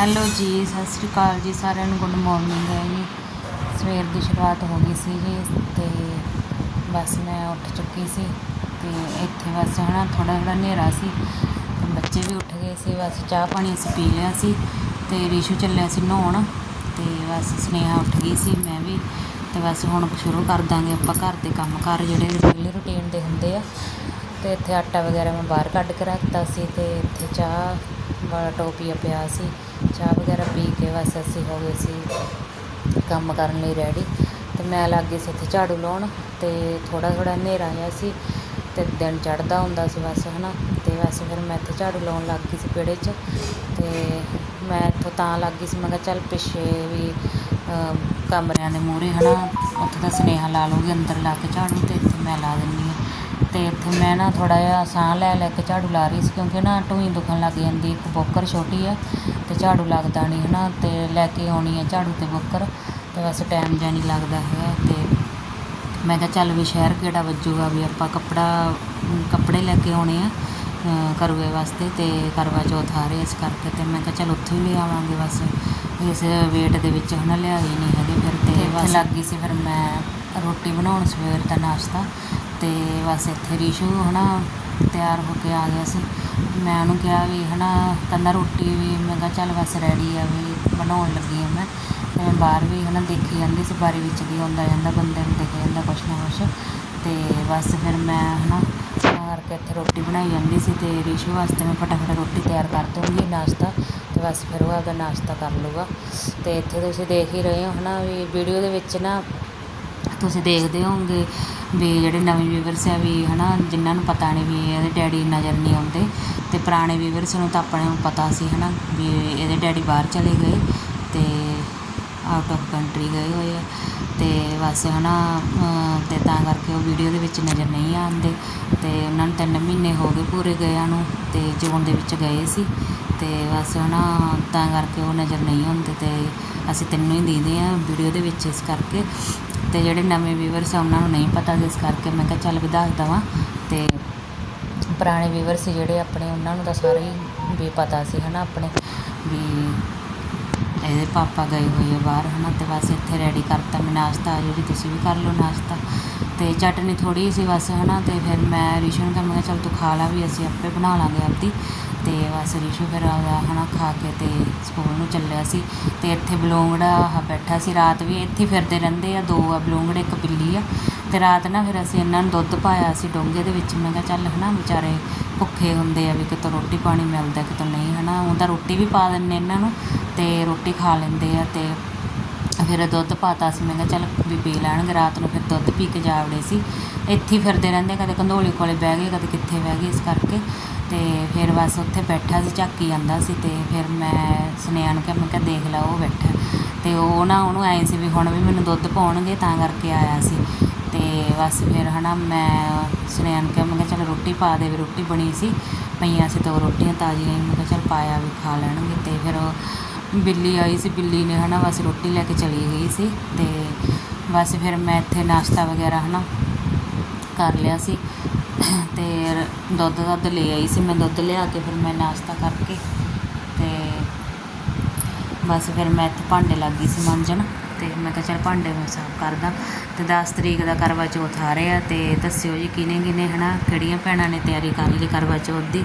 Hello ਜੀ, ਸਤਿ ਸ਼੍ਰੀ ਅਕਾਲ ਜੀ ਸਾਰਿਆਂ ਨੂੰ, ਗੁੱਡ ਮਾਰਨਿੰਗ ਹੈ ਜੀ। ਸਵੇਰ ਦੀ ਸ਼ੁਰੂਆਤ ਹੋ ਗਈ ਸੀ ਜੀ, ਤੇ ਬਸ ਮੈਂ ਉੱਠ ਚੁੱਕੀ ਸੀ, ਤੇ ਇੱਥੇ ਬਸ ਹਨਾ ਥੋੜਾ ਥੋੜਾ ਹਨੇਰਾ ਸੀ ਬੱਚੇ ਵੀ ਉੱਠ ਗਏ ਸੀ, ਬਸ ਚਾਹ ਪਾਣੀ ਅਸੀਂ ਪੀ ਲਿਆ ਸੀ, ਤੇ ਰਿਸ਼ੂ ਚੱਲਿਆ ਸੀ ਨਹਾਉਣ, ਤੇ ਬਸ ਸਨੇਹਾ ਉੱਠ ਗਈ ਸੀ ਮੈਂ ਵੀ, ਤੇ ਬਸ ਹੁਣ ਸ਼ੁਰੂ ਕਰ ਦਾਂਗੇ ਆਪਾਂ ਘਰ ਦੇ ਕੰਮ ਕਾਰ ਜਿਹੜੇ ਰੈਗੂਲਰ ਰੂਟੀਨ ਦੇ ਹੁੰਦੇ ਆ, ਤੇ ਇੱਥੇ ਆਟਾ ਵਗੈਰਾ ਮੈਂ ਬਾਹਰ ਕੱਢ ਕੇ ਰੱਖਤਾ ਸੀ, ਤੇ ਇੱਥੇ ਚਾਹ ਵਾਲਾ ਟੋਪੀਆ ਪਿਆ ਸੀ ਚਾਹ ਵਗੈਰਾ ਪੀ ਕੇ ਬਸ ਅਸੀਂ ਹੋ ਗਏ ਸੀ ਕੰਮ ਕਰਨ ਲਈ ਰੈਡੀ ਤੇ ਮੈਂ ਲੱਗ ਗਈ ਸੀ ਇੱਥੇ ਝਾੜੂ ਲਾਉਣ ਤੇ ਥੋੜਾ ਥੋੜਾ ਹਨੇਰਾ ਜਿਹਾ ਸੀ ਤੇ ਦਿਨ ਚੜ੍ਹਦਾ ਹੁੰਦਾ ਸੀ ਬਸ, ਹਨਾ? ਤੇ ਬਸ ਫਿਰ ਮੈਂ ਇੱਥੇ ਝਾੜੂ ਲਾਉਣ ਲੱਗ ਗਈ ਸੀ ਵਿਹੜੇ 'ਚ ਤੇ ਮੈਂ ਇੱਥੋਂ ਤਾਂ ਲੱਗ ਗਈ ਸੀ, ਮੈਂ ਕਿਹਾ ਚੱਲ ਪਿੱਛੇ ਵੀ ਕਮਰਿਆਂ ਦੇ ਮੂਹਰੇ, ਹਨਾ? ਉੱਥੇ ਤਾਂ ਸੁਨੇਹਾ ਲਾ ਲੂਗੀ ਅੰਦਰ ਲਾ ਕੇ ਝਾੜੂ ਤੇ ਇੱਥੇ ਮੈਂ ਲਾ ਦਿੰਦੀ ਹਾਂ। ਤੇ ਇੱਥੇ ਮੈਂ ਨਾ ਥੋੜਾ ਜਿਹਾ ਸਾਹ ਲੈ ਲੈ ਕੇ ਝਾੜੂ ਲਾ ਰਹੀ ਸੀ ਕਿਉਂਕਿ ਨਾ ਢੂਈ ਦੁਖਣ ਲੱਗ ਜਾਂਦੀ, ਇੱਕ ਬੋਕਰ ਛੋਟੀ ਆ ਝਾੜੂ ਲੱਗਦਾ ਨਹੀਂ ਹਨਾ ਤੇ ਲੈ ਕੇ ਆਉਣੀ ਆ ਝਾੜੂ ਤੇ ਬੋਕਰ ਤੇ ਬਸ ਟਾਈਮ ਜਿਹਾ ਨਹੀਂ ਲੱਗਦਾ ਹੈਗਾ ਤੇ ਮੈਂ ਕਿਹਾ ਚੱਲ ਵੀ ਸ਼ਹਿਰ ਕਿਹੜਾ ਵੱਜੂਗਾ ਵੀ ਆਪਾਂ ਕੱਪੜਾ ਕੱਪੜੇ ਲੈ ਕੇ ਆਉਣੇ ਆ ਕਰਵੇ ਵਾਸਤੇ ਤੇ ਕਰਵਾ ਚੌਥ ਆ ਰਹੇ ਇਸ ਕਰਕੇ ਤੇ ਮੈਂ ਕਿਹਾ ਚੱਲ ਉੱਥੇ ਹੀ ਲੈ ਆਵਾਂਗੇ ਬਸ ਇਸ ਵੇਟ ਦੇ ਵਿੱਚ ਹਨਾ ਲਿਆਏ ਨਹੀਂ ਹੈਗੇ ਫਿਰ ਤੇ ਬਸ ਲੱਗ ਗਈ ਸੀ ਫਿਰ ਮੈਂ ਰੋਟੀ ਬਣਾਉਣ ਸਵੇਰ ਦਾ ਨਾਸ਼ਤਾ ਤੇ ਬਸ ਇੱਥੇ ਰੀਸ਼ੂ ਹਨਾ ਤਿਆਰ ਹੋ ਕੇ ਆ ਗਿਆ ਸੀ। ਮੈਂ ਉਹਨੂੰ ਕਿਹਾ ਵੀ ਹੈ ਨਾ ਕਹਿੰਦਾ ਰੋਟੀ ਵੀ, ਮੈਂ ਕਿਹਾ ਚੱਲ ਬਸ ਰੈਡੀ ਆ ਵੀ ਬਣਾਉਣ ਲੱਗੀ ਹਾਂ ਮੈਂ। ਤੇ ਮੈਂ ਬਾਹਰ ਵੀ ਹੈ ਨਾ ਦੇਖੀ ਜਾਂਦੀ ਸੀ ਬਾਰੀ ਵਿੱਚ ਦੀ ਆਉਂਦਾ ਜਾਂਦਾ, ਬੰਦੇ ਨੂੰ ਦਿਖ ਜਾਂਦਾ ਕੁਛ ਨਾ ਕੁਛ। ਅਤੇ ਬਸ ਫਿਰ ਮੈਂ ਹਨਾ ਤਾਂ ਕਰਕੇ ਇੱਥੇ ਰੋਟੀ ਬਣਾਈ ਜਾਂਦੀ ਸੀ ਅਤੇ ਰਿਸ਼ੂ ਵਾਸਤੇ ਮੈਂ ਫਟਾਫਟ ਰੋਟੀ ਤਿਆਰ ਕਰ ਦੂੰਗੀ ਨਾਸ਼ਤਾ। ਅਤੇ ਬਸ ਫਿਰ ਉਹ ਆਪਦਾ ਨਾਸ਼ਤਾ ਕਰ ਲੂਗਾ ਅਤੇ ਇੱਥੇ ਤੁਸੀਂ ਦੇਖ ਹੀ ਰਹੇ ਹੋ ਹਨਾ ਵੀ ਵੀਡੀਓ ਦੇ ਵਿੱਚ ਨਾ ਤੁਸੀਂ ਦੇਖਦੇ ਹੋਵੋਗੇ ਵੀ ਜਿਹੜੇ ਨਵੇਂ ਵੀਵਰਸ ਆ ਵੀ ਹਨਾ, ਜਿਨ੍ਹਾਂ ਨੂੰ ਪਤਾ ਨਹੀਂ ਵੀ ਇਹਦੇ ਡੈਡੀ ਨਜ਼ਰ ਨਹੀਂ ਆਉਂਦੇ ਅਤੇ ਪੁਰਾਣੇ ਵੀਵਰਸ ਨੂੰ ਤਾਂ ਆਪਣੇ ਨੂੰ ਪਤਾ ਸੀ ਹਨਾ ਵੀ ਇਹਦੇ ਡੈਡੀ ਬਾਹਰ ਚਲੇ ਗਏ ਅਤੇ ਆਊਟ ਆਫ ਕੰਟਰੀ ਗਏ ਹੋਏ ਆ ਅਤੇ ਬਸ ਹਨਾ, ਅਹ, ਤੇ ਤਾਂ ਕਰਕੇ ਉਹ ਵੀਡੀਓ ਦੇ ਵਿੱਚ ਨਜ਼ਰ ਨਹੀਂ ਆਉਂਦੇ ਅਤੇ ਉਹਨਾਂ ਨੂੰ ਤਿੰਨ ਮਹੀਨੇ ਹੋ ਗਏ ਪੂਰੇ ਗਿਆਂ ਨੂੰ ਅਤੇ ਜੂਨ ਦੇ ਵਿੱਚ ਗਏ ਸੀ ਅਤੇ ਬਸ ਹਨਾ, ਤਾਂ ਕਰਕੇ ਉਹ ਨਜ਼ਰ ਨਹੀਂ ਆਉਂਦੇ ਅਤੇ ਅਸੀਂ ਤਿੰਨੋਂ ਹੀ ਦੀਦੇ ਆ ਵੀਡੀਓ ਦੇ ਵਿੱਚ ਇਸ ਕਰਕੇ ਤੇ ਜਿਹੜੇ ਨਵੇਂ ਵੀਵਰਸ ਆ, ਉਹਨਾਂ ਨੂੰ ਨਹੀਂ ਪਤਾ, ਜਿਸ ਕਰਕੇ ਮੈਂ ਕਿਹਾ ਚੱਲ ਵੀ ਦੱਸ ਦੇਵਾਂ। ਤੇ ਪੁਰਾਣੇ ਵੀਵਰਸ ਜਿਹੜੇ ਆਪਣੇ, ਉਹਨਾਂ ਨੂੰ ਤਾਂ ਸਾਰੇ ਹੀ ਵੀ ਪਤਾ ਸੀ, ਹਨਾ, ਆਪਣੇ ਵੀ ਇਹਦੇ ਪਾਪਾ ਗਏ ਹੋਏ ਆ ਬਾਹਰ, ਹਨਾ, ਤੇ ਬਸ ਇੱਥੇ ਰੈਡੀ ਕਰਤਾ, ਮੈਂ ਨਾਸ਼ਤਾ, ਜਿਹੜੀ ਤੁਸੀਂ ਵੀ ਕਰ ਲਓ ਨਾਸ਼ਤਾ। ਤੇ ਚਟਨੀ ਥੋੜੀ ਸੀ ਬਸ, ਹਨਾ, ਤੇ ਫਿਰ ਮੈਂ ਰਿਸ਼ੂ ਨੂੰ ਕਿਹਾ, ਮੈਂ ਕਿਹਾ, ਚੱਲ ਤੂੰ ਖਾ ਲਾ ਵੀ, ਅਸੀਂ ਆਪੇ ਬਣਾ ਲਾਂਗੇ ਆਪਦੀ। ਤੇ ਬਸ ਰਿਸ਼ੂ ਫਿਰ ਆਪਦਾ ਹਨਾ, ਖਾ ਕੇ ਤੇ ਸਕੂਲ ਨੂੰ ਚੱਲਿਆ ਸੀ। ਤੇ ਇੱਥੇ ਬਲੂੰਗੜਾ ਆਹ ਬੈਠਾ ਸੀ, ਰਾਤ ਵੀ ਇੱਥੇ ਫਿਰਦੇ ਰਹਿੰਦੇ ਆ, ਦੋ ਆ ਬਲੂੰਗੜੇ, ਇੱਕ ਬਿੱਲੀ ਆ। ਤੇ ਰਾਤ ਨਾ ਫਿਰ ਅਸੀਂ ਇਹਨਾਂ ਨੂੰ ਦੁੱਧ ਪਾਇਆ ਸੀ ਡੋਂਗੇ ਦੇ ਵਿੱਚ, ਮੈਂ ਕਿਹਾ, ਚੱਲ, ਹਨਾ, ਵਿਚਾਰੇ ਭੁੱਖੇ ਹੁੰਦੇ ਆ ਵੀ ਕਿਤੋਂ ਰੋਟੀ ਪਾਣੀ ਮਿਲਦਾ, ਕਿਤੋਂ ਨਹੀਂ, ਹਨਾ ਉਹ ਤਾਂ ਰੋਟੀ ਵੀ ਪਾ ਦਿੰਨੇ ਇਹਨਾਂ ਨੂੰ ਤੇ ਰੋਟੀ ਖਾ ਲੈਂਦੇ ਆ ਤੇ ਫਿਰ ਦੁੱਧ ਪਾਤਾ ਸੀ। ਮੈਂ ਕਿਹਾ ਚੱਲ ਵੀ ਪੀ ਲੈਣਗੇ। ਰਾਤ ਨੂੰ ਫਿਰ ਦੁੱਧ ਪੀ ਕੇ ਜਾਵੜੇ ਸੀ। ਇੱਥੇ ਹੀ ਫਿਰਦੇ ਰਹਿੰਦੇ। ਕਦੇ ਕੰਧੋਲੀ ਕੋਲੇ ਬਹਿ ਗਏ, ਕਦੇ ਕਿੱਥੇ ਬਹਿ ਗਏ ਇਸ ਕਰਕੇ। ਤੇ ਫਿਰ ਬਸ ਉੱਥੇ ਬੈਠਾ ਸੀ, ਝਾਕੀ ਜਾਂਦਾ ਸੀ ਤੇ ਫਿਰ ਮੈਂ ਸੁਨੇਹਾ ਨੂੰ ਕਿਹਾ, ਮੈਂ ਕਿਹਾ ਦੇਖ ਲਾ, ਉਹ ਬੈਠਾ। ਤੇ ਉਹ ਨਾ ਉਹਨੂੰ ਐਂ ਸੀ ਵੀ ਹੁਣ ਵੀ ਮੈਨੂੰ ਦੁੱਧ ਪਾਉਣਗੇ, ਤਾਂ ਕਰਕੇ ਆਇਆ ਸੀ। ਤੇ ਬਸ ਫਿਰ ਹਨਾ ਮੈਂ ਸੁਨੇਹਾ ਨੂੰ ਕਿਹਾ, ਮੈਂ ਕਿਹਾ ਚੱਲ ਰੋਟੀ ਪਾ ਦੇ ਵੀ ਰੋਟੀ ਬਣੀ ਸੀ। ਪਈਆਂ ਸੀ ਦੋ ਰੋਟੀਆਂ ਤਾਜ਼ੀਆਂ ਮੈਂ ਕਿਹਾ ਚੱਲ ਪਾਇਆ ਵੀ ਖਾ ਲੈਣਗੇ। ਤੇ ਫਿਰ ਬਿੱਲੀ ਆਈ ਸੀ, ਬਿੱਲੀ ਨੇ ਹਨਾ ਬਸ ਰੋਟੀ ਲੈ ਕੇ ਚਲੀ ਗਈ ਸੀ ਤੇ ਬਸ ਫਿਰ ਮੈਂ ਇੱਥੇ ਨਾਸ਼ਤਾ ਵਗੈਰਾ ਹਨਾ ਕਰ ਲਿਆ ਸੀ ਤੇ ਰ- ਦੁੱਧ ਦੱਧ ਲੈ ਆਈ ਸੀ, ਮੈਂ ਦੁੱਧ ਲਿਆ ਕੇ ਫਿਰ ਮੈਂ ਨਾਸ਼ਤਾ ਕਰਕੇ ਤੇ ਬਸ ਫਿਰ ਮੈਂ ਇੱਥੇ ਭਾਂਡੇ ਲੱਗ ਗਈ ਸੀ ਮਾਂਜਣ ਤੇ ਮੈਂ ਕਿਹਾ ਚੱਲ ਭਾਂਡੇ ਮੈਂ ਸਾਫ਼ ਕਰਦਾ ਤੇ 10 ਤਰੀਕ ਦਾ ਕਰਵਾ ਚੌਥ ਆ ਰਿਹਾ ਤੇ ਦੱਸਿਓ ਜੀ ਕਿਨੇ ਕਿਨੇ ਹਨਾ ਕਿਹੜੀਆਂ ਭੈਣਾਂ ਨੇ ਤਿਆਰੀ ਕਰ ਲਈ ਕਰਵਾ ਚੌਥ ਦੀ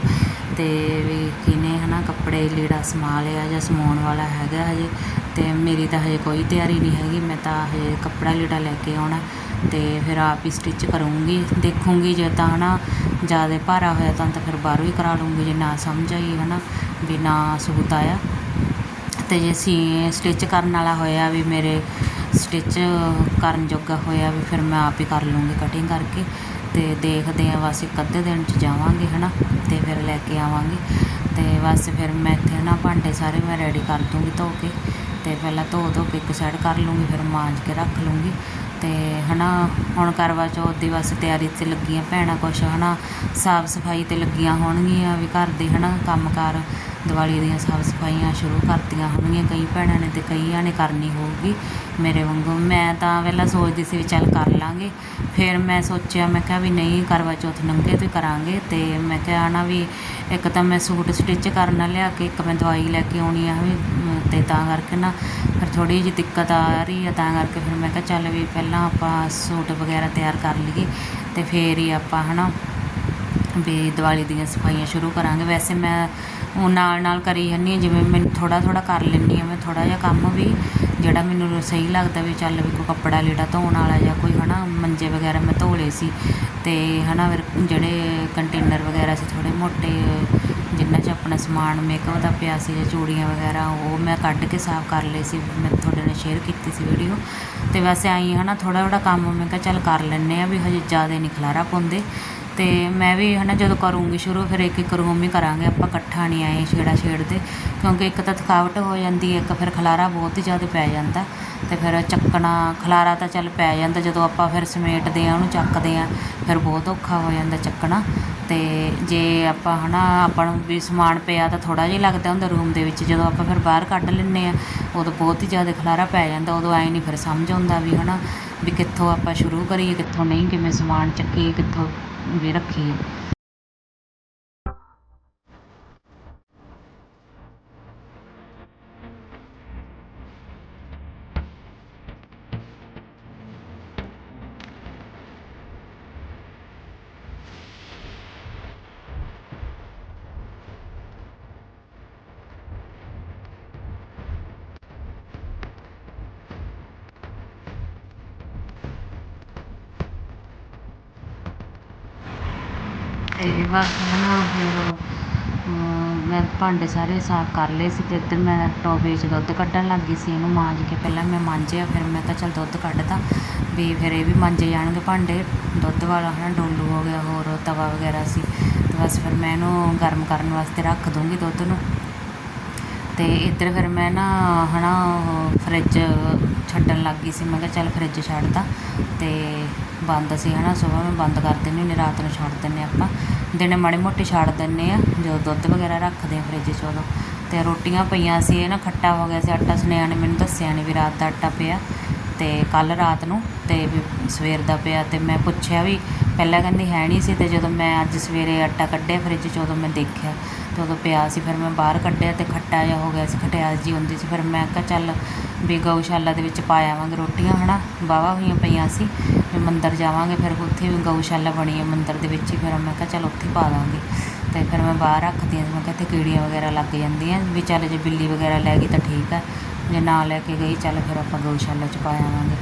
ਅਤੇ ਵੀ ਕਿਹਨੇ ਹੈ ਨਾ ਕੱਪੜੇ ਲੀੜਾ ਸਮਾ ਲਿਆ ਜਾਂ ਸਮਾਉਣ ਵਾਲਾ ਹੈਗਾ ਹਜੇ ਅਤੇ ਮੇਰੀ ਤਾਂ ਹਜੇ ਕੋਈ ਤਿਆਰੀ ਨਹੀਂ ਹੈਗੀ, ਮੈਂ ਤਾਂ ਹਜੇ ਕੱਪੜਾ ਲੀੜਾ ਲੈ ਕੇ ਆਉਣਾ ਅਤੇ ਫਿਰ ਆਪ ਹੀ ਸਟਿਚ ਕਰੂੰਗੀ, ਦੇਖੂੰਗੀ ਜੇ ਤਾਂ ਹੈ ਨਾ ਜ਼ਿਆਦਾ ਭਾਰਾ ਹੋਇਆ ਤਾਂ ਤਾਂ ਫਿਰ ਬਾਹਰੋਂ ਹੀ ਕਰਾ ਲੂੰਗੀ, ਜੇ ਨਾ ਸਮਝ ਆਈ ਹੈ ਨਾ ਵੀ ਨਾ ਸੂਤ ਆਇਆ। ਅਤੇ ਜੇ ਸੀ ਸਟਿਚ ਕਰਨ ਵਾਲਾ ਹੋਇਆ ਵੀ ਮੇਰੇ ਸਟਿਚ ਕਰਨ ਜੋਗਾ ਹੋਇਆ ਵੀ ਫਿਰ ਮੈਂ ਆਪ ਹੀ ਕਰ ਲੂੰਗੀ ਕਟਿੰਗ ਕਰਕੇ। ਅਤੇ ਦੇਖਦੇ ਹਾਂ ਬਸ ਇੱਕ ਅੱਧੇ ਦਿਨ ਚ ਜਾਵਾਂਗੇ ਹੈ ਨਾ ਅਤੇ ਫਿਰ ਲੈ ਕੇ ਆਵਾਂਗੇ। ਅਤੇ ਬਸ ਫਿਰ ਮੈਂ ਇੱਥੇ ਨਾ ਭਾਂਡੇ ਸਾਰੇ ਮੈਂ ਰੈਡੀ ਕਰ ਦੂੰਗੀ ਧੋ ਕੇ। ਅਤੇ ਪਹਿਲਾਂ ਧੋ ਧੋ ਕੇ ਇੱਕ ਸਾਈਡ ਕਰ ਲੂੰਗੀ, ਫਿਰ ਮਾਂਜ ਕੇ ਰੱਖ ਲੂੰਗੀ। ਅਤੇ ਹੈ ਨਾ ਹੁਣ ਕਰਵਾ ਚੌਥ ਦੀ ਬਸ ਤਿਆਰੀ 'ਤੇ ਲੱਗੀਆਂ ਭੈਣਾਂ ਕੁਛ ਹੈ ਨਾ ਸਾਫ਼ ਸਫ਼ਾਈ 'ਤੇ ਲੱਗੀਆਂ ਹੋਣਗੀਆਂ ਵੀ ਘਰ ਦੇ, ਹਨਾ, ਕੰਮਕਾਰ ਦੀਵਾਲੀ ਦੀਆਂ ਸਾਫ਼ ਸਫਾਈਆਂ ਸ਼ੁਰੂ ਕਰਤੀਆਂ ਹੋਣਗੀਆਂ, ਕਈ ਭੈਣਾਂ ਨੇ ਅਤੇ ਕਈਆਂ ਨੇ ਕਰਨੀ ਹੋਊਗੀ ਮੇਰੇ ਵਾਂਗੂ। ਮੈਂ ਤਾਂ ਪਹਿਲਾਂ ਸੋਚਦੀ ਸੀ ਵੀ ਚੱਲ ਕਰ ਲਵਾਂਗੇ ਫਿਰ ਮੈਂ ਸੋਚਿਆ, ਮੈਂ ਕਿਹਾ ਵੀ ਨਹੀਂ ਕਰਵਾ ਚੌਥ ਲੰਘੇ ਤੇ ਕਰਾਂਗੇ ਅਤੇ ਮੈਂ ਕਿਹਾ ਨਾ ਵੀ ਇੱਕ ਤਾਂ ਮੈਂ ਸੂਟ ਸਟਿਚ ਕਰਨ ਲਿਆ ਕੇ, ਇੱਕ ਮੈਂ ਦਵਾਈ ਲੈ ਕੇ ਆਉਣੀ ਆ ਵੀ ਅਮ, ਤਾਂ ਕਰਕੇ ਨਾ ਫਿਰ ਥੋੜ੍ਹੀ ਜਿਹੀ ਦਿੱਕਤ ਆ ਰਹੀ ਆ ਤਾਂ ਕਰਕੇ ਫਿਰ ਮੈਂ ਕਿਹਾ ਚੱਲ ਵੀ ਪਹਿਲਾਂ ਆਪਾਂ ਸੂਟ ਵਗੈਰਾ ਤਿਆਰ ਕਰ ਲਈਏ ਅਤੇ ਫਿਰ ਹੀ ਆਪਾਂ ਹੈ ਨਾ ਵੀ ਦੀਵਾਲੀ ਦੀਆਂ ਸਫਾਈਆਂ ਸ਼ੁਰੂ ਕਰਾਂਗੇ। ਵੈਸੇ ਮੈਂ ਉਹ ਨਾਲ ਨਾਲ ਕਰੀ ਜਾਂਦੀ ਹਾਂ ਜਿਵੇਂ ਮੈਨੂੰ ਥੋੜ੍ਹਾ ਥੋੜ੍ਹਾ ਕਰ ਲੈਂਦੀ ਹਾਂ ਮੈਂ ਥੋੜ੍ਹਾ ਜਿਹਾ ਕੰਮ ਵੀ ਜਿਹੜਾ ਮੈਨੂੰ ਸਹੀ ਲੱਗਦਾ ਵੀ ਚੱਲ ਵੀ ਕੋਈ ਕੱਪੜਾ ਲੀੜਾ ਧੋਣ ਵਾਲਾ ਜਾਂ ਕੋਈ ਹਨਾ ਮੰਜੇ ਵਗੈਰਾ ਮੈਂ ਧੋ ਲਏ ਸੀ ਤੇ ਹਨਾ ਫਿਰ ਜਿਹੜੇ ਕੰਟੇਨਰ ਵਗੈਰਾ ਸੀ ਥੋੜੇ ਮੋਟੇ ਜਿੰਨਾ 'ਚ ਆਪਣਾ ਸਮਾਨ ਮੇਕਅਪ ਦਾ ਪਿਆ ਸੀ ਜਾਂ ਚੂੜੀਆਂ ਵਗੈਰਾ, ਉਹ ਮੈਂ ਕੱਢ ਕੇ ਸਾਫ਼ ਕਰ ਲਏ ਸੀ, ਮੈਂ ਤੁਹਾਡੇ ਨਾਲ ਸ਼ੇਅਰ ਕੀਤੀ ਸੀ ਵੀਡੀਓ ਤੇ ਵੈਸੇ ਆਈ ਹਨਾ ਥੋੜਾ ਥੋੜਾ ਕੰਮ, ਮੈਂ ਕਿਹਾ ਚੱਲ ਕਰ ਲੈਂਦੇ ਆ ਵੀ ਹਜੇ ਜ਼ਿਆਦਾ ਨਹੀਂ ਖਲਾਰਾ ਪਾਉਂਦੇ। ਅਤੇ ਮੈਂ ਵੀ ਹੈ ਨਾ ਜਦੋਂ ਕਰੂੰਗੀ ਸ਼ੁਰੂ, ਫਿਰ ਇੱਕ ਇੱਕ ਰੂਮ ਹੀ ਕਰਾਂਗੇ। ਆਪਾਂ ਇਕੱਠਾ ਨਹੀਂ ਆਏ ਛੇੜਾ ਛੇੜਦੇ, ਕਿਉਂਕਿ ਇੱਕ ਤਾਂ ਥਕਾਵਟ ਹੋ ਜਾਂਦੀ ਹੈ, ਇੱਕ ਫਿਰ ਖਲਾਰਾ ਬਹੁਤ ਹੀ ਜ਼ਿਆਦਾ ਪੈ ਜਾਂਦਾ। ਅਤੇ ਫਿਰ ਚੱਕਣਾ, ਖਲਾਰਾ ਤਾਂ ਚੱਲ ਪੈ ਜਾਂਦਾ, ਜਦੋਂ ਆਪਾਂ ਫਿਰ ਸਮੇਟਦੇ ਹਾਂ, ਉਹਨੂੰ ਚੱਕਦੇ ਹਾਂ, ਫਿਰ ਬਹੁਤ ਔਖਾ ਹੋ ਜਾਂਦਾ ਚੱਕਣਾ। ਅਤੇ ਜੇ ਆਪਾਂ ਹੈ ਨਾ ਆਪਾਂ ਨੂੰ ਵੀ ਸਮਾਨ ਪਿਆ ਤਾਂ ਥੋੜ੍ਹਾ ਜਿਹਾ ਲੱਗਦਾ ਹੁੰਦਾ ਰੂਮ ਦੇ ਵਿੱਚ। ਜਦੋਂ ਆਪਾਂ ਫਿਰ ਬਾਹਰ ਕੱਢ ਲੈਂਦੇ ਹਾਂ, ਉਦੋਂ ਬਹੁਤ ਹੀ ਜ਼ਿਆਦਾ ਖਲਾਰਾ ਪੈ ਜਾਂਦਾ, ਉਦੋਂ ਐਂ ਨਹੀਂ ਫਿਰ ਸਮਝ ਆਉਂਦਾ ਵੀ ਹੈ ਨਾ ਵੀ ਕਿੱਥੋਂ ਆਪਾਂ ਸ਼ੁਰੂ ਕਰੀਏ, ਕਿੱਥੋਂ ਨਹੀਂ, ਕਿਵੇਂ ਸਮਾਨ ਚੱਕੀਏ, ਕਿੱਥੋਂ ਵੀ ਰੱਖੀਏ ਅਤੇ ਬਸ ਹਨਾ ਫਿਰ ਮੈਂ ਭਾਂਡੇ ਸਾਰੇ ਸਾਫ਼ ਕਰ ਲਏ ਸੀ ਅਤੇ ਇੱਧਰ ਮੈਂ ਟੋਬੇ 'ਚ ਦੁੱਧ ਕੱਢਣ ਲੱਗ ਗਈ ਸੀ, ਇਹਨੂੰ ਮਾਂਜ ਕੇ ਪਹਿਲਾਂ ਮੈਂ ਮਾਂਜਿਆ, ਫਿਰ ਮੈਂ ਕਿਹਾ ਚੱਲ ਦੁੱਧ ਕੱਢਦਾ, ਵੀ ਫਿਰ ਇਹ ਵੀ ਮਾਂਜੇ ਜਾਣਗੇ ਭਾਂਡੇ, ਦੁੱਧ ਵਾਲਾ ਹੈ ਨਾ ਡੋਲੂ ਹੋ ਗਿਆ, ਹੋਰ ਤਵਾ ਵਗੈਰਾ ਸੀ ਅਤੇ ਬਸ ਫਿਰ ਮੈਂ ਇਹਨੂੰ ਗਰਮ ਕਰਨ ਵਾਸਤੇ ਰੱਖ ਦੂੰਗੀ ਦੁੱਧ ਨੂੰ। ਅਤੇ ਇੱਧਰ ਫਿਰ ਮੈਂ ਨਾ ਹਨਾ ਉਹ ਫਰਿੱਜ ਛੱਡਣ ਲੱਗ ਗਈ ਸੀ, ਮੈਂ ਕਿਹਾ ਚੱਲ ਫਰਿੱਜ ਛੱਡਦਾ ਅਤੇ ਬੰਦ ਸੀ ਨਾ ਸੁਬਾਹ ਨੂੰ ਬੰਦ ਕਰ ਦਿੰਦੀ ਹੁੰਦੀ, ਰਾਤ ਨੂੰ ਛੱਡ ਦਿੰਦੇ ਆਪਾਂ। ਦਿਨੇ ਮਾੜੇ ਮੋਟੇ ਛੱਡ ਦਿੰਦੇ ਆ, ਜਦੋਂ ਦੁੱਧ ਵਗੈਰਾ ਰੱਖਦੇ ਆ ਫਰਿੱਜ 'ਚ ਉਦੋਂ। ਅਤੇ ਰੋਟੀਆਂ ਪਈਆਂ ਸੀ ਇਹ ਨਾ ਖੱਟਾ ਹੋ ਗਿਆ ਸੀ ਆਟਾ। ਸੁਨੇਹਾ ਨੇ ਮੈਨੂੰ ਦੱਸਿਆ ਨਹੀਂ ਵੀ ਰਾਤ ਦਾ ਆਟਾ ਪਿਆ। ਅਤੇ ਕੱਲ੍ਹ ਰਾਤ ਨੂੰ ਅਤੇ ਵੀ ਸਵੇਰ ਦਾ ਪਿਆ। ਅਤੇ ਮੈਂ ਪੁੱਛਿਆ ਵੀ, ਪਹਿਲਾਂ ਕਹਿੰਦੀ ਹੈ ਨਹੀਂ ਸੀ ਅਤੇ ਜਦੋਂ ਮੈਂ ਅੱਜ ਸਵੇਰੇ ਆਟਾ ਕੱਢਿਆ ਫਰਿੱਜ 'ਚ, ਉਦੋਂ ਮੈਂ ਦੇਖਿਆ। ਅਤੇ ਉਦੋਂ ਪਿਆ ਸੀ, ਫਿਰ ਮੈਂ ਬਾਹਰ ਕੱਢਿਆ ਅਤੇ ਖੱਟਾ ਜਿਹਾ ਹੋ ਗਿਆ ਸੀ ਖਟਿਆਸ ਜੀ ਹੁੰਦੀ ਸੀ। ਫਿਰ ਮੈਂ ਕਿਹਾ, ਚੱਲ ਵੀ ਗਊਸ਼ਾਲਾ ਦੇ ਵਿੱਚ ਪਾ ਆਵਾਂਗੇ ਰੋਟੀਆਂ ਹੈ ਨਾ ਵਾਹਵਾ ਹੋਈਆਂ ਪਈਆਂ ਸੀ। ਫਿਰ ਮੰਦਰ ਜਾਵਾਂਗੇ, ਫਿਰ ਉੱਥੇ ਵੀ ਗਊਸ਼ਾਲਾ ਬਣੀ ਹੈ ਮੰਦਰ ਦੇ ਵਿੱਚ ਹੀ, ਫਿਰ ਮੈਂ ਕਿਹਾ ਚੱਲ ਉੱਥੇ ਪਾ ਦਾਂਗੇ। ਅਤੇ ਫਿਰ ਮੈਂ ਬਾਹਰ ਰੱਖਦੀ ਹਾਂ, ਮੈਂ ਕਿਹਾ ਇੱਥੇ ਕੀੜੀਆਂ ਵਗੈਰਾ ਲੱਗ ਜਾਂਦੀਆਂ, ਵੀ ਚੱਲ ਜੇ ਬਿੱਲੀ ਵਗੈਰਾ ਲੈ ਗਈ ਤਾਂ ਠੀਕ ਆ, ਜੇ ਨਾ ਲੈ ਕੇ ਗਈ ਚੱਲ ਫਿਰ ਆਪਾਂ ਗਊਸ਼ਾਲਾ 'ਚ ਪਾ ਆਵਾਂਗੇ।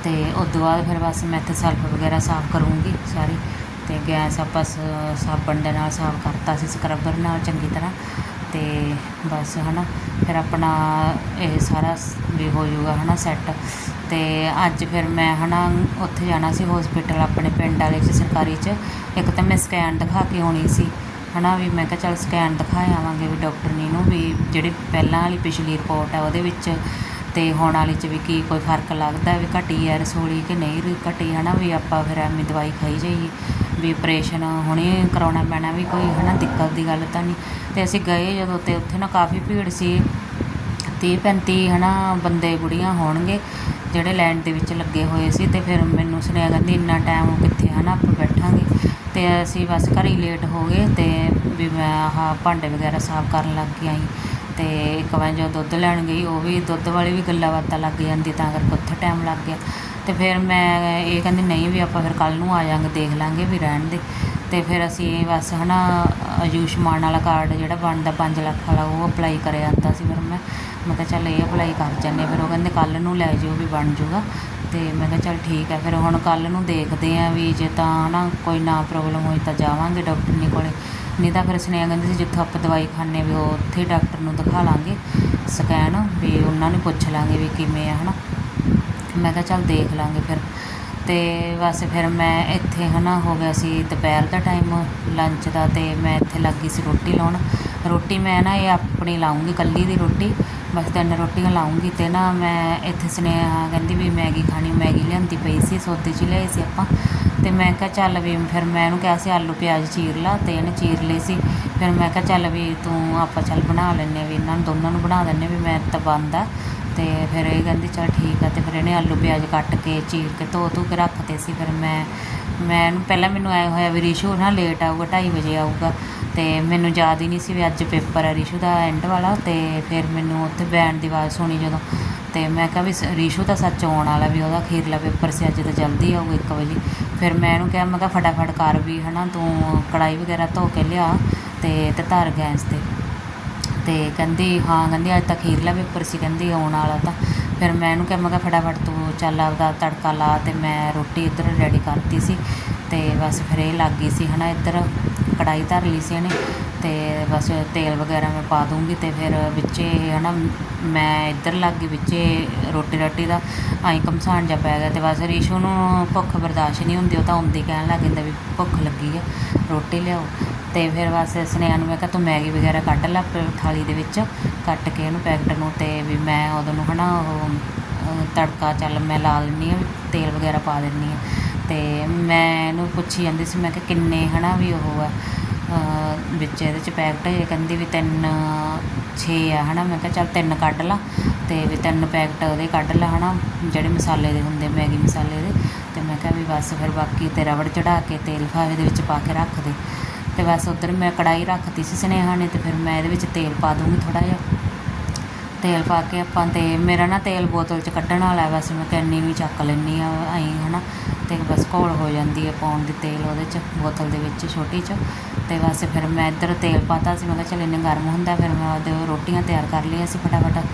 ਅਤੇ ਉਸ ਤੋਂ ਬਾਅਦ ਫਿਰ ਬਸ ਮੈਂ ਇੱਥੇ ਸਲਫ ਵਗੈਰਾ ਸਾਫ਼ ਕਰੂੰਗੀ ਸਾਰੀ ਅਤੇ ਗੈਸ ਆਪਾਂ ਸ- ਸਾਬਣ ਦੇ ਨਾਲ ਸਾਫ਼ ਕਰਤਾ ਸੀ, ਸਕਰਬਰ ਨਾਲ ਚੰਗੀ ਤਰ੍ਹਾਂ। ਅਤੇ ਬਸ ਹੈ ਨਾ ਫਿਰ ਆਪਣਾ ਇਹ ਸਾਰਾ ਵੀ ਹੋ ਜਾਊਗਾ ਨਾ ਸੈੱਟ ਅਤੇ ਅੱਜ ਫਿਰ ਮੈਂ ਹੈ ਨਾ ਉੱਥੇ ਜਾਣਾ ਸੀ ਹੋਸਪਿਟਲ ਆਪਣੇ ਪਿੰਡ ਵਾਲੇ 'ਚ, ਸਰਕਾਰੀ 'ਚ। ਇੱਕ ਤਾਂ ਮੈਂ ਸਕੈਨ ਦਿਖਾ ਕੇ ਆਉਣੀ ਸੀ। ਹੈ ਨਾ ਵੀ ਮੈਂ ਕਿਹਾ ਚੱਲ ਸਕੈਨ ਦਿਖਾ ਆਵਾਂਗੇ ਵੀ ਡਾਕਟਰਨੀ ਨੂੰ ਵੀ ਜਿਹੜੀ ਪਹਿਲਾਂ ਵਾਲੀ ਪਿਛਲੀ ਰਿਪੋਰਟ ਹੈ ਉਹਦੇ ਵਿੱਚ। ਅਤੇ ਹੁਣ ਵਾਲੀ 'ਚ ਵੀ ਕੀ ਕੋਈ ਫ਼ਰਕ ਲੱਗਦਾ ਵੀ ਘਟੀ ਹੈ ਰਸੋਲੀ ਕਿ ਨਹੀਂ ਘਟੀ ਹੈ ਨਾ ਵੀ ਆਪਾਂ ਫਿਰ ਐਵੇਂ ਦਵਾਈ ਖਾਈ ਜਾਈਏ। ਵੀ ਆਪਰੇਸ਼ਨ ਹੁਣੇ ਕਰਾਉਣਾ ਪੈਣਾ, ਵੀ ਕੋਈ ਹੈ ਨਾ ਦਿੱਕਤ ਦੀ ਗੱਲ ਤਾਂ ਨਹੀਂ। ਤੇ ਅਸੀਂ ਗਏ ਜਦੋਂ ਤੇ ਉੱਥੇ ਨਾ ਕਾਫੀ ਭੀੜ ਸੀ। ਤੀਹ ਪੈਂਤੀ ਹੈ ਨਾ ਬੰਦੇ ਬੁੜੀਆਂ ਹੋਣਗੇ, ਜਿਹੜੇ ਲਾਈਨ ਦੇ ਵਿੱਚ ਲੱਗੇ ਹੋਏ ਸੀ। ਤੇ ਫਿਰ ਮੈਨੂੰ ਸੁਣਿਆ ਕਹਿੰਦੀ, ਇੰਨਾ ਟਾਈਮ ਕਿੱਥੇ ਹੈ ਨਾ ਆਪਾਂ ਬੈਠਾਂਗੇ? ਤੇ ਅਸੀਂ ਬਸ ਘਰ ਹੀ ਲੇਟ ਹੋ ਗਏ ਤੇ ਵੀ ਮੈਂ ਆਹ ਭਾਂਡੇ ਵਗੈਰਾ ਸਾਫ਼ ਕਰਨ ਲੱਗ ਗਈ ਆਈ। ਤੇ ਇੱਕ ਵਾਰ ਜਦੋਂ ਦੁੱਧ ਲੈਣ ਗਈ, ਉਹ ਵੀ ਦੁੱਧ ਵਾਲੀ ਵੀ ਗੱਲਾਂ ਬਾਤਾਂ ਲੱਗ ਜਾਂਦੀ, ਤਾਂ ਕਰਕੇ ਉੱਥੇ ਟਾਈਮ ਲੱਗ ਗਿਆ। ਅਤੇ ਫਿਰ ਮੈਂ ਇਹ ਕਹਿੰਦੀ, ਨਹੀਂ ਵੀ ਆਪਾਂ ਫਿਰ ਕੱਲ੍ਹ ਨੂੰ ਆ ਜਾਂਗੇ, ਦੇਖ ਲਾਂਗੇ ਵੀ ਰਹਿਣ ਦੇ। ਅਤੇ ਫਿਰ ਅਸੀਂ ਬਸ ਹੈ ਨਾ ਆਯੁਸ਼ਮਾਨ ਵਾਲਾ ਕਾਰਡ ਜਿਹੜਾ ਬਣਦਾ, ਪੰਜ ਲੱਖ ਵਾਲਾ, ਉਹ ਅਪਲਾਈ ਕਰਿਆ ਜਾਂਦਾ ਸੀ ਫਿਰ ਮੈਂ। ਮੈਂ ਕਿਹਾ, ਚੱਲ ਇਹ ਅਪਲਾਈ ਕਰ ਜਾਂਦੇ ਫਿਰ ਉਹ ਕਹਿੰਦੇ, ਕੱਲ੍ਹ ਨੂੰ ਲੈ ਜਿਓ ਵੀ ਬਣ ਜੂਗਾ। ਅਤੇ ਮੈਂ ਕਿਹਾ, ਚੱਲ ਠੀਕ ਹੈ ਫਿਰ ਹੁਣ ਕੱਲ੍ਹ ਨੂੰ ਦੇਖਦੇ ਹਾਂ ਵੀ ਜੇ ਤਾਂ ਹੈ ਨਾ ਕੋਈ ਨਾ ਪ੍ਰੋਬਲਮ ਹੋਈ ਤਾਂ ਜਾਵਾਂਗੇ ਡਾਕਟਰ ਨੀ ਕੋਲੇ। ਨਹੀਂ ਤਾਂ ਫਿਰ ਸੁਨੇਹਾ ਕਹਿੰਦੇ ਸੀ, ਜਿੱਥੋਂ ਆਪਾਂ ਦਵਾਈ ਖਾਂਦੇ ਵੀ ਉਹ ਉੱਥੇ ਡਾਕਟਰ ਨੂੰ ਦਿਖਾ ਲਾਂਗੇ ਸਕੈਨ ਵੀ ਉਹਨਾਂ ਨੂੰ ਪੁੱਛ ਲਾਂਗੇ ਵੀ ਕਿਵੇਂ ਆ ਹੈ ਨਾ ਮੈਂ ਕਿਹਾ ਚੱਲ ਦੇਖ ਲਾਂਗੇ ਫਿਰ। ਅਤੇ ਬਸ ਫਿਰ ਮੈਂ ਇੱਥੇ ਹੈ ਨਾ ਹੋ ਗਿਆ ਸੀ ਦੁਪਹਿਰ ਦਾ ਟਾਈਮ ਲੰਚ ਦਾ ਅਤੇ ਮੈਂ ਇੱਥੇ ਲੱਗੀ ਸੀ ਰੋਟੀ ਲਾਉਣ। ਰੋਟੀ ਮੈਂ ਨਾ ਇਹ ਆਪਣੀ ਲਾਉਂਗੀ ਕੱਲੀ ਦੀ ਰੋਟੀ। ਬਸ ਤਿੰਨ ਰੋਟੀਆਂ ਲਾਉਂਗੀ ਅਤੇ ਨਾ ਮੈਂ ਇੱਥੇ ਸੁਨੇਹਾ ਕਹਿੰਦੀ ਵੀ ਮੈਗੀ ਖਾਣੀ, ਮੈਗੀ ਲਿਆਂਦੀ ਪਈ ਸੀ, ਸੌਦੇ 'ਚ ਹੀ ਲਿਆਈ ਸੀ ਆਪਾਂ। ਅਤੇ ਮੈਂ ਕਿਹਾ ਚੱਲ ਵੀ ਫਿਰ ਮੈਂ ਇਹਨੂੰ ਕਿਹਾ ਸੀ ਆਲੂ, ਪਿਆਜ਼, ਚੀਰ ਲਾ ਤੇ ਇਹਨੇ ਚੀਰ ਲਏ ਸੀ। ਫਿਰ ਮੈਂ ਕਿਹਾ ਚੱਲ ਵੀ ਤੂੰ ਆਪਾਂ ਚੱਲ ਬਣਾ ਲੈਂਦੇ ਵੀ ਇਹਨਾਂ ਨੂੰ, ਦੋਨਾਂ ਨੂੰ ਬਣਾ ਦਿੰਦੇ ਵੀ ਮੈਂ ਤਾਂ ਬੰਦ ਆ। ਅਤੇ ਫਿਰ ਇਹ ਕਹਿੰਦੀ ਚੱਲ ਠੀਕ ਆ ਅਤੇ ਫਿਰ ਇਹਨੇ ਆਲੂ ਪਿਆਜ਼ ਕੱਟ ਕੇ ਚੀਰ ਕੇ ਧੋ ਧੂ ਕੇ ਰੱਖਤੇ ਸੀ, ਫਿਰ ਮੈਂ ਮੈਂ ਇਹਨੂੰ ਪਹਿਲਾਂ ਮੈਨੂੰ ਐਂ ਹੋਇਆ ਵੀ ਰਿਸ਼ੂ ਨਾ ਲੇਟ ਆਊਗਾ 2:30 ਵਜੇ ਆਊਗਾ ਅਤੇ ਮੈਨੂੰ ਯਾਦ ਹੀ ਨਹੀਂ ਸੀ ਵੀ ਅੱਜ ਪੇਪਰ ਹੈ ਰਿਸ਼ੂ ਦਾ ਐਂਡ ਵਾਲਾ ਅਤੇ ਫਿਰ ਮੈਨੂੰ ਉੱਥੇ ਬੈਂਡ ਦੀ ਆਵਾਜ਼ ਸੁਣੀ ਜਦੋਂ ਤੇ ਮੈਂ ਕਿਹਾ ਵੀ ਸ- ਰੀਸ਼ੂ ਤਾਂ ਸੱਚ ਆਉਣ ਵਾਲਾ ਵੀ ਉਹਦਾ ਖੀਰਲਾ ਪੇਪਰ ਸੀ, ਅੱਜ ਤਾਂ ਜਲਦੀ ਆਊਗਾ 1 ਵਜੇ। ਫਿਰ ਮੈਂ ਇਹਨੂੰ ਕਿਹਾ, ਮੈਂ ਕਿਹਾ ਫਟਾਫਟ ਕਰ ਵੀ ਹਨਾ, ਤੂੰ ਕੜਾਈ ਵਗੈਰਾ ਧੋ ਕੇ ਲਿਆ ਤੇ ਤੇ ਧਰ ਗੈਸ ਤੇ। ਤੇ ਕਹਿੰਦੀ, ਹਾਂ, ਕਹਿੰਦੀ, ਅੱਜ ਤਾਂ ਅਖੀਰਲਾ ਪੇਪਰ ਸੀ, ਕਹਿੰਦੀ, ਆਉਣ ਵਾਲਾ ਤਾਂ। ਫਿਰ ਮੈਂ ਇਹਨੂੰ ਕਿਹਾ, ਮੈਂ ਕਿਹਾ, ਫਟਾਫਟ ਤੂੰ ਚੱਲ ਆਪਦਾ ਤੜਕਾ ਲਾ ਤੇ ਮੈਂ ਰੋਟੀ ਇੱਧਰ ਰੈਡੀ ਕਰਤੀ ਸੀ। ਤੇ ਬਸ ਫਿਰ ਇਹ ਲੱਗ ਗਈ ਸੀ, ਹਨਾ, ਇੱਧਰ ਕੜਾਈ ਧਰ ਲਈ ਸੀ ਇਹਨੇ। ਤੇ ਬਸ ਤੇਲ ਵਗੈਰਾ ਮੈਂ ਪਾ ਦੂੰਗੀ ਤੇ ਫਿਰ ਵਿੱਚੇ, ਹਨਾ, ਮੈਂ ਇੱਧਰ ਲੱਗ ਗਈ, ਵਿੱਚੇ ਰੋਟੀ ਰਾਟੀ ਦਾ ਆਈ ਕਮਸਾਨ ਜਾ ਪੈ ਗਿਆ ਤੇ ਬਸ ਰੀਸ਼ੂ ਨੂੰ ਭੁੱਖ ਬਰਦਾਸ਼ਤ ਨਹੀਂ ਹੁੰਦੀ, ਉਹ ਤਾਂ ਆਉਂਦੀ ਕਹਿਣ ਲੱਗ ਜਾਂਦਾ ਵੀ ਭੁੱਖ ਲੱਗੀ ਆ, ਰੋਟੀ ਲਿਆਓ। ਤੇ ਫਿਰ ਬਸ ਸਨੇਹਾ ਨੂੰ ਮੈਂ ਕਿਹਾ, ਤੂੰ ਮੈਗੀ ਵਗੈਰਾ ਕੱਢ ਲੈ ਪ- ਥਾਲੀ ਦੇ ਵਿੱਚ, ਕੱਟ ਕੇ ਉਹਨੂੰ ਪੈਕਟ ਨੂੰ ਤੇ ਵੀ ਮੈਂ ਉਦੋਂ ਨੂੰ ਹਨਾ ਉਹ ਤੜਕਾ ਚੱਲ ਮੈਂ ਲਾ ਲੈਂਦੀ ਹਾਂ, ਤੇਲ ਵਗੈਰਾ ਪਾ ਦਿੰਦੀ ਹਾਂ। ਤੇ ਮੈਂ ਇਹਨੂੰ ਪੁੱਛੀ ਜਾਂਦੀ ਸੀ, ਮੈਂ ਕਿਹਾ, ਕਿੰਨੇ ਹਨਾ ਵੀ ਉਹ ਆ ਵਿੱਚ ਇਹਦੇ ਚ ਪੈਕਟ ਇਹ ਕਹਿੰਦੀ ਵੀ ਤਿੰਨ, ਛੇ ਆ ਹਨਾ। ਮੈਂ ਕਿਹਾ, ਚੱਲ ਤਿੰਨ ਕੱਢ ਲਾ ਤੇ ਵੀ ਤਿੰਨ ਪੈਕਟ ਉਹਦੇ ਕੱਢ ਲਾ ਹਨਾ, ਜਿਹੜੇ ਮਸਾਲੇ ਦੇ ਹੁੰਦੇ ਮੈਗੀ ਮਸਾਲੇ ਦੇ। ਤੇ ਮੈਂ ਕਿਹਾ, ਵੀ ਬਸ ਫਿਰ ਬਾਕੀ ਤੇ ਰਬੜ ਚੜਾ ਕੇ ਤੇਲ ਫਾਵੇ ਦੇ ਵਿੱਚ ਪਾ ਕੇ ਰੱਖ ਦੇ। ਤੇ ਬਸ ਉੱਧਰ ਮੈਂ ਕੜਾਈ ਰੱਖਤੀ ਸੀ ਸਨੇਹਾ ਨੇ ਤੇ ਫਿਰ ਮੈਂ ਇਹਦੇ ਵਿੱਚ ਤੇਲ ਪਾ ਦੂੰਗੀ ਥੋੜਾ ਜਿਹਾ। ਤੇਲ ਪਾ ਕੇ ਆਪਾਂ ਤੇ ਮੇਰਾ ਨਾ ਤੇਲ ਬੋਤਲ 'ਚ ਕੱਢਣ ਵਾਲਾ ਵੈਸੇ ਮੈਂ ਕੈਨੀ ਵੀ ਚੱਕ ਲੈਂਦੀ ਆ ਐਂ, ਹਨਾ। ਤੇ ਬਸ ਘੋਲ ਹੋ ਜਾਂਦੀ ਹੈ ਪਾਉਣ ਦੀ ਤੇਲ ਉਹਦੇ 'ਚ, ਬੋਤਲ ਦੇ ਵਿੱਚ ਛੋਟੀ 'ਚ। ਤੇ ਬਸ ਫਿਰ ਮੈਂ ਇੱਧਰ ਤੇਲ ਪਾਤਾ ਸੀ, ਮੈਂ ਕਿਹਾ ਚੱਲ ਇੰਨੇ ਗਰਮ ਹੁੰਦਾ, ਫਿਰ ਮੈਂ ਉਹਦੇ ਰੋਟੀਆਂ ਤਿਆਰ ਕਰ ਲਈਆਂ ਸੀ ਫਟਾਫਟ।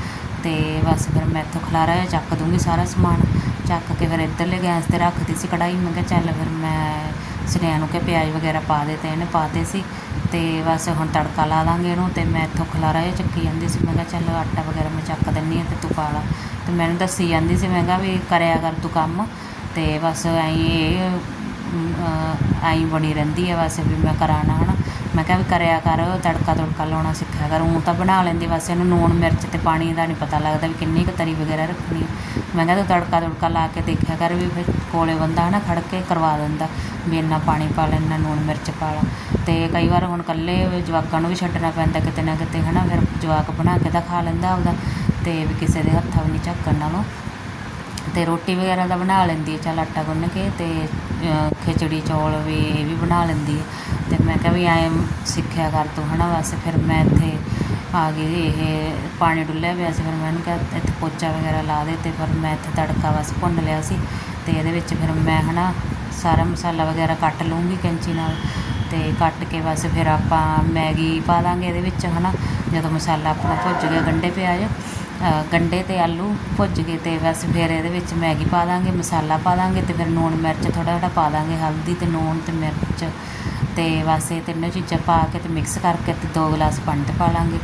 ਤੇ ਬਸ ਫਿਰ ਮੈਂ ਇੱਥੋਂ ਖਲਾਰਾ ਜਿਹਾ ਚੱਕ ਦੂੰਗੀ ਸਾਰਾ ਸਮਾਨ। ਚੱਕ ਕੇ ਫਿਰ ਇੱਧਰਲੇ ਗੈਸ ਤੇ ਰੱਖਦੀ ਸੀ ਕੜਾਈ ਮੈਂ ਕਿਹਾ ਚੱਲ ਫਿਰ ਮੈਂ ਸੁਨੇਹਾ ਨੂੰ ਕਿ ਪਿਆਜ਼ ਵਗੈਰਾ ਪਾ ਦੇ ਤੇ ਇਹਨੇ ਪਾਤੇ ਸੀ ਤੇ ਬਸ ਹੁਣ ਤੜਕਾ ਲਾ ਦਾਂਗੇ ਇਹਨੂੰ ਤੇ ਮੈਂ ਇੱਥੋਂ ਖਲਾਰਾ ਇਹ ਚੱਕੀ ਜਾਂਦੀ ਸੀ, ਮੈਂ ਕਿਹਾ ਚੱਲ ਆਟਾ ਵਗੈਰਾ ਮੈਂ ਚੱਕ ਦਿੰਨੀ ਆ ਤੇ ਤੂੰ ਪਾ ਲਾ। ਤੇ ਮੈਨੂੰ ਦੱਸੀ ਜਾਂਦੀ ਸੀ, ਮੈਂ ਕਿਹਾ ਵੀ ਕਰਿਆ ਕਰ ਤੂੰ ਕੰਮ ਤੇ ਬਸ ਐਂ ਇਹ ਆਈ ਬਣੀ ਰਹਿੰਦੀ ਹੈ ਬਸ ਵੀ ਮੈਂ ਕਰਾਣਾ ਹਨਾ। ਮੈਂ ਕਿਹਾ ਵੀ ਕਰਿਆ ਕਰ, ਤੜਕਾ ਤੜਕਾ ਲਾਉਣਾ ਸਿੱਖਿਆ ਕਰ ਉਹ ਤਾਂ ਬਣਾ ਲੈਂਦੀ, ਬਸ ਇਹਨੂੰ ਲੂਣ ਮਿਰਚ ਤੇ ਪਾਣੀ ਦਾ ਨਹੀਂ ਪਤਾ ਲੱਗਦਾ ਵੀ ਕਿੰਨੀ ਕੁ ਤਰੀ ਵਗੈਰਾ ਰੱਖਣੀ ਮੈਂ ਕਿਹਾ ਤੂੰ ਤੜਕਾ ਤੜਕਾ ਲਾ ਕੇ ਦੇਖਿਆ ਕਰ ਵੀ ਫਿਰ ਕੋਲੇ ਬੰਦਾ ਹਨਾ ਖੜ ਕੇ ਕਰਵਾ ਦਿੰਦਾ। ਵੀ ਇੰਨਾ ਪਾਣੀ ਪਾ ਲੈ, ਇੰਨਾ ਲੂਣ ਮਿਰਚ ਪਾ ਲਾ। ਅਤੇ ਕਈ ਵਾਰ ਹੁਣ ਇਕੱਲੇ ਜਵਾਕਾਂ ਨੂੰ ਵੀ ਛੱਡਣਾ ਪੈਂਦਾ, ਕਿਤੇ ਨਾ ਕਿਤੇ ਹੈ ਨਾ ਫਿਰ ਜਵਾਕ ਬਣਾ ਕੇ ਤਾਂ ਖਾ ਲੈਂਦਾ ਆਪਦਾ। ਅਤੇ ਵੀ ਕਿਸੇ ਦੇ ਹੱਥਾਂ ਵੀ ਨਹੀਂ ਝੱਕਣ ਨਾਲੋਂ। ਅਤੇ ਰੋਟੀ ਵਗੈਰਾ ਤਾਂ ਬਣਾ ਲੈਂਦੀ ਹੈ ਚੱਲ ਆਟਾ ਗੁੰਨ ਕੇ ਅਤੇ ਖਿਚੜੀ, ਚੌਲ ਵੀ, ਇਹ ਵੀ ਬਣਾ ਲੈਂਦੀ ਹੈ ਅਤੇ ਮੈਂ ਕਿਹਾ ਵੀ ਐਂ ਸਿੱਖਿਆ ਕਰ ਤੂੰ ਹੈ ਨਾ ਬਸ ਫਿਰ ਮੈਂ ਇੱਥੇ ਆ ਗਈ ਇਹ ਪਾਣੀ ਡੁੱਲਿਆ ਪਿਆ ਸੀ, ਫਿਰ ਮੈਂ ਉਹਨੂੰ ਕਿਹਾ, ਇੱਥੇ ਪੋਚਾ ਵਗੈਰਾ ਲਾ ਦੇ ਅਤੇ ਫਿਰ ਮੈਂ ਇੱਥੇ ਤੜਕਾ ਬਸ ਭੁੰਨ ਲਿਆ ਸੀ। ਅਤੇ ਇਹਦੇ ਵਿੱਚ ਫਿਰ ਮੈਂ ਹੈ ਨਾ ਸਾਰਾ ਮਸਾਲਾ ਵਗੈਰਾ ਕੱਟ ਲੂੰਗੀ ਕੈਂਚੀ ਨਾਲ ਤੇ ਕੱਟ ਕੇ ਬਸ ਫਿਰ ਆਪਾਂ ਮੈਗੀ ਪਾ ਦਾਂਗੇ ਇਹਦੇ ਵਿੱਚ ਹਨਾ? ਜਦੋਂ ਮਸਾਲਾ ਆਪਣਾ ਭੁੱਜ ਗਿਆ ਗੰਢੇ ਪਿਆਜ਼ ਅ, ਗੰਢੇ ਤੇ ਆਲੂ ਭੁੱਜ ਗਏ ਤੇ ਬਸ ਫਿਰ ਇਹਦੇ ਵਿੱਚ ਮੈਗੀ ਪਾ ਦਾਂਗੇ ਮਸਾਲਾ ਪਾ ਦਾਂਗੇ ਤੇ ਫਿਰ ਲੂਣ ਮਿਰਚ ਥੋੜ੍ਹਾ ਥੋੜ੍ਹਾ ਪਾ ਦਾਂਗੇ ਹਲਦੀ ਤੇ ਲੂਣ ਤੇ ਮਿਰਚ ਤੇ ਬਸ ਇਹ ਤਿੰਨੋਂ ਚੀਜ਼ਾਂ ਪਾ ਕੇ ਤੇ ਮਿਕਸ ਕਰਕੇ ਤੇ ਦੋ ਗਲਾਸ ਪਾਣੀ ਤੇ ਪਾ ਲਾਂਗੇ।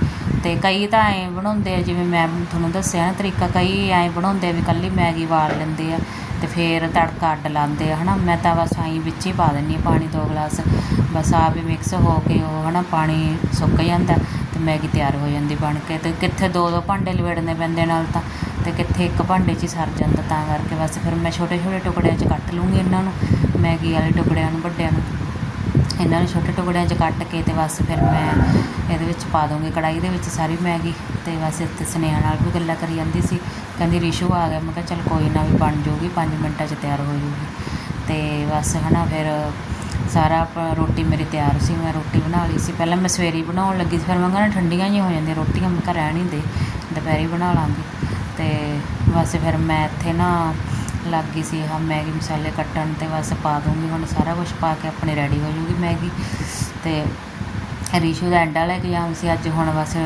ਤੇ ਕਈ ਤਾਂ ਐਂ ਬਣਾਉਂਦੇ ਆ ਜਿਵੇਂ ਮੈਂ ਤੁਹਾਨੂੰ ਦੱਸਿਆ ਨਾ ਤਰੀਕਾ ਕਈ ਐਂ ਬਣਾਉਂਦੇ ਆ ਵੀ ਕੱਲੀ ਮੈਗੀ ਵਾਲ ਲੈਂਦੇ ਆ। ਅਤੇ ਫਿਰ ਤੜਕਾ ਅੱਡ ਲਾਉਂਦੇ ਆ ਹੈ ਨਾ ਮੈਂ ਤਾਂ ਬਸ ਐਂ ਵਿੱਚ ਹੀ ਪਾ ਦਿੰਦੀ ਹਾਂ ਪਾਣੀ ਦੋ ਗਲਾਸ। ਬਸ ਆਪ ਹੀ ਮਿਕਸ ਹੋ ਕੇ ਉਹ ਹੈ ਨਾ ਪਾਣੀ ਸੁੱਕ ਜਾਂਦਾ ਅਤੇ ਮੈਗੀ ਤਿਆਰ ਹੋ ਜਾਂਦੀ ਬਣ ਕੇ। ਅਤੇ ਕਿੱਥੇ ਦੋ ਦੋ ਭਾਂਡੇ ਲਵੇੜਨੇ ਪੈਂਦੇ ਨਾਲ ਤਾਂ, ਤੇ ਕਿੱਥੇ ਇੱਕ ਭਾਂਡੇ 'ਚ ਹੀ ਸਰ ਜਾਂਦਾ ਤਾਂ ਕਰਕੇ। ਬਸ ਫਿਰ ਮੈਂ ਛੋਟੇ ਛੋਟੇ ਟੁਕੜਿਆਂ 'ਚ ਕੱਟ ਲੂੰਗੀ ਇਹਨਾਂ ਨੂੰ, ਮੈਗੀ ਵਾਲੇ ਟੁਕੜਿਆਂ ਨੂੰ, ਵੱਡਿਆਂ ਨੂੰ। ਇਹਨਾਂ ਨੂੰ ਛੋਟੇ ਟੁਕੜਿਆਂ 'ਚ ਕੱਟ ਕੇ ਤੇ ਬਸ ਫਿਰ ਮੈਂ ਇਹਦੇ ਵਿੱਚ ਪਾ ਦੂੰਗੀ ਕੜਾਈ ਦੇ ਵਿੱਚ ਸਾਰੀ ਮੈਗੀ ਤੇ ਬਸ ਇੱਥੇ ਸੁਨੇਹਾ ਨਾਲ ਵੀ ਗੱਲਾਂ ਕਰੀ ਜਾਂਦੀ ਸੀ। ਕਹਿੰਦੀ, ਰਿਸ਼ੂ ਆ ਗਿਆ। ਮੈਂ ਕਿਹਾ, ਚੱਲ ਕੋਈ ਨਾ, ਵੀ ਬਣ ਜਾਊਗੀ 5 ਮਿੰਟਾਂ 'ਚ ਤਿਆਰ ਹੋ ਜਾਊਗੀ ਤੇ ਬਸ ਹਨਾ, ਫਿਰ ਸਾਰਾ ਰੋਟੀ ਮੇਰੀ ਤਿਆਰ ਸੀ। ਮੈਂ ਰੋਟੀ ਬਣਾ ਲਈ ਸੀ। ਪਹਿਲਾਂ ਮੈਂ ਸਵੇਰੇ ਬਣਾਉਣ ਲੱਗੀ ਸੀ। ਫਿਰ ਮੈਂ ਕਹਿੰਦਾ ਠੰਡੀਆਂ ਹੀ ਹੋ ਜਾਂਦੀਆਂ ਰੋਟੀਆਂ, ਮੈਂ ਘਰ ਰਹਿਣ ਨਹੀਂ ਦੇ, ਦੁਪਹਿਰੇ ਬਣਾ ਲਾਂਗੀ। ਤੇ ਬਸ ਫਿਰ ਮੈਂ ਇੱਥੇ ਨਾ ਲੱਗ ਗਈ ਸੀ, ਆਹ ਮੈਗੀ ਮਸਾਲੇ ਕੱਟਣ ਅਤੇ ਬਸ ਪਾ ਦੂੰਗੀ, ਹੁਣ ਸਾਰਾ ਕੁਝ ਪਾ ਕੇ ਆਪਣੇ ਰੈਡੀ ਹੋ ਜੂਗੀ ਮੈਗੀ। ਅਤੇ ਰਿਸ਼ੂ ਦਾ ਐਂਡ ਲੈ ਕੇ ਜਾਮ ਸੀ, ਅੱਜ ਹੁਣ ਬਸ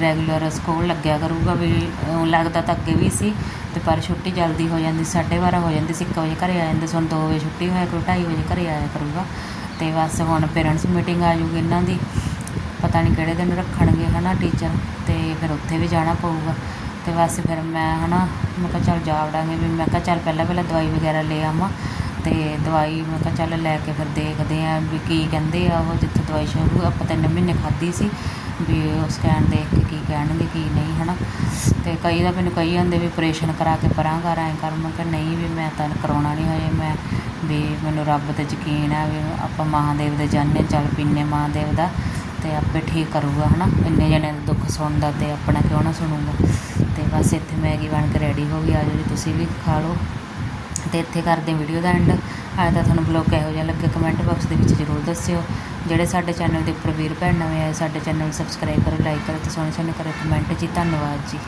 ਰੈਗੂਲਰ ਸਕੂਲ ਲੱਗਿਆ ਕਰੂਗਾ, ਵੀ ਲੱਗਦਾ ਤਾਂ ਅੱਗੇ ਵੀ ਸੀ, ਤੇ ਪਰ ਛੁੱਟੀ ਜਲਦੀ ਹੋ ਜਾਂਦੀ, ਸਾਢੇ ਬਾਰਾਂ ਹੋ ਜਾਂਦੀ ਸੀ 1 ਵਜੇ ਘਰੇ ਆ ਜਾਂਦੇ ਸੀ, ਹੁਣ 2 ਵਜੇ ਛੁੱਟੀ ਹੋਇਆ ਕਰੂ 2:30 ਵਜੇ ਘਰੇ ਆਇਆ ਕਰੂਗਾ। ਤੇ ਬਸ ਹੁਣ ਪੇਰੈਂਟਸ ਮੀਟਿੰਗ ਆ ਜੂਗੀ ਇਹਨਾਂ ਦੀ, ਪਤਾ ਨਹੀਂ ਕਿਹੜੇ ਦਿਨ ਰੱਖਣਗੇ, ਹਨਾ ਟੀਚਰ ਤੇ ਫਿਰ ਉੱਥੇ ਵੀ ਜਾਣਾ ਪਊਗਾ। ਤੇ ਬਸ ਫਿਰ ਮੈਂ ਹਨਾ, ਮੈਂ ਕਿਹਾ ਚੱਲ ਜਾ ਵੜਾਂਗੇ ਵੀ, ਮੈਂ ਕਿਹਾ ਚੱਲ ਪਹਿਲਾਂ ਪਹਿਲਾਂ ਦਵਾਈ ਵਗੈਰਾ ਲੈ ਆਵਾਂ ਤੇ ਦਵਾਈ ਮੈਂ ਕਿਹਾ ਚੱਲ ਲੈ ਕੇ ਫਿਰ ਦੇਖਦੇ ਆਂ ਵੀ ਕੀ ਕਹਿੰਦੇ ਆ ਉਹ ਜਿੱਥੇ ਦਵਾਈ ਸ਼ੁਰੂ ਆਪਾਂ ਤਿੰਨ ਮਹੀਨੇ ਖਾਧੀ ਸੀ ਵੀ ਉਹ ਸਕੈਨ ਦੇਖ ਕੇ ਕੀ ਕਹਿਣਗੇ, ਕੀ ਨਹੀਂ ਹਨਾ। ਤੇ ਕਈ ਤਾਂ ਮੈਨੂੰ ਕਹੀ ਜਾਂਦੇ ਵੀ ਆਪਰੇਸ਼ਨ ਕਰਾ ਕੇ ਪਰਾਂ ਕਰ, ਐਂ ਕਰ, ਮੈਂ ਕਿਹਾ ਨਹੀਂ ਵੀ ਮੈਂ ਤਾਂ ਕਰਾਉਣਾ ਨਹੀਂ ਹੋਏ ਮੈਂ ਵੀ ਮੈਨੂੰ ਰੱਬ ਤੇ ਯਕੀਨ ਆ ਵੀ ਆਪਾਂ ਮਹਾਦੇਵ ਦੇ ਜਾਣੇ ਚੱਲ ਪੀਨੇ ਮਹਾਦੇਵ ਦਾ ਤੇ ਆਪੇ ਠੀਕ ਕਰੂਗਾ ਹਨਾ। ਇੰਨੇ ਜਣੇ ਦਾ ਦੁੱਖ ਸੁਣਦਾ ਤੇ ਆਪਣਾ ਕਿਉਂ ਨਾ ਸੁਣੂਗਾ। ਬਸ ਇੱਥੇ ਮੈਗੀ ਬਣ ਕੇ ਰੈਡੀ ਹੋ ਗਈ। ਆ ਜਾਓ ਜੀ, ਤੁਸੀਂ ਵੀ ਖਾ ਲਓ। ਤੇ ਇੱਥੇ ਕਰਦੇ ਵੀਡੀਓ ਦਾ ਐਂਡ ਅੱਜ ਦਾ ਤੁਹਾਨੂੰ ਬਲੌਗ ਕਿਹੋ ਜਿਹਾ ਲੱਗਿਆ ਕਮੈਂਟ ਬਾਕਸ ਦੇ ਵਿੱਚ ਜ਼ਰੂਰ ਦੱਸਿਓ। ਜਿਹੜੇ ਸਾਡੇ ਚੈਨਲ ਦੇ ਉੱਪਰ ਵੀਰ ਭੈਣ ਨਵੇਂ ਆਏ, ਸਾਡੇ ਚੈਨਲ ਸਬਸਕ੍ਰਾਈਬ ਕਰੋ ਲਾਈਕ ਕਰੋ ਤੇ ਸੋਹਣੇ ਸੋਹਣੇ ਕਰੋ ਕਮੈਂਟ ਜੀ। ਧੰਨਵਾਦ ਜੀ।